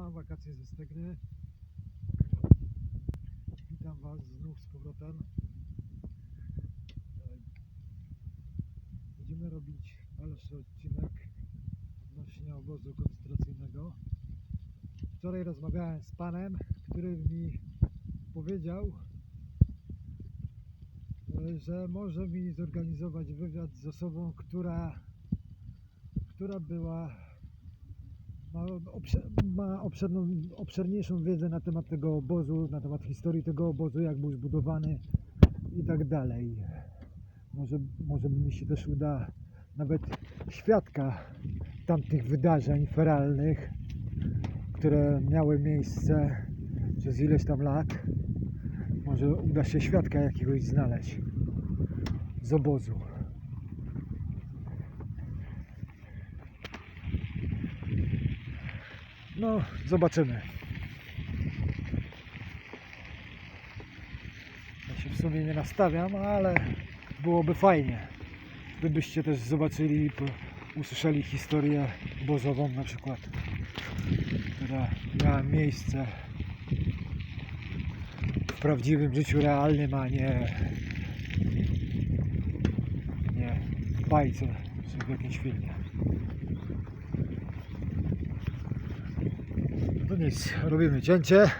siema, wakacje ze Stegny. Witam Was znów z powrotem. Będziemy robić dalszy odcinek odnośnie obozu koncentracyjnego. Wczoraj rozmawiałem z panem, który mi powiedział, że może mi zorganizować wywiad z osobą, która, która była ma, ma obszerną, obszerniejszą wiedzę na temat tego obozu, na temat historii tego obozu, jak był zbudowany i tak dalej. Może, może mi się też uda nawet świadka tamtych wydarzeń feralnych, które miały miejsce przez ileś tam lat. Może uda się świadka jakiegoś znaleźć z obozu. No, zobaczymy. Ja się w sumie nie nastawiam, ale byłoby fajnie, gdybyście też zobaczyli i usłyszeli historię obozową na przykład, która miała miejsce w prawdziwym życiu realnym, a nie, nie w bajce czy w jakimś filmie. Nic, robimy cięcie.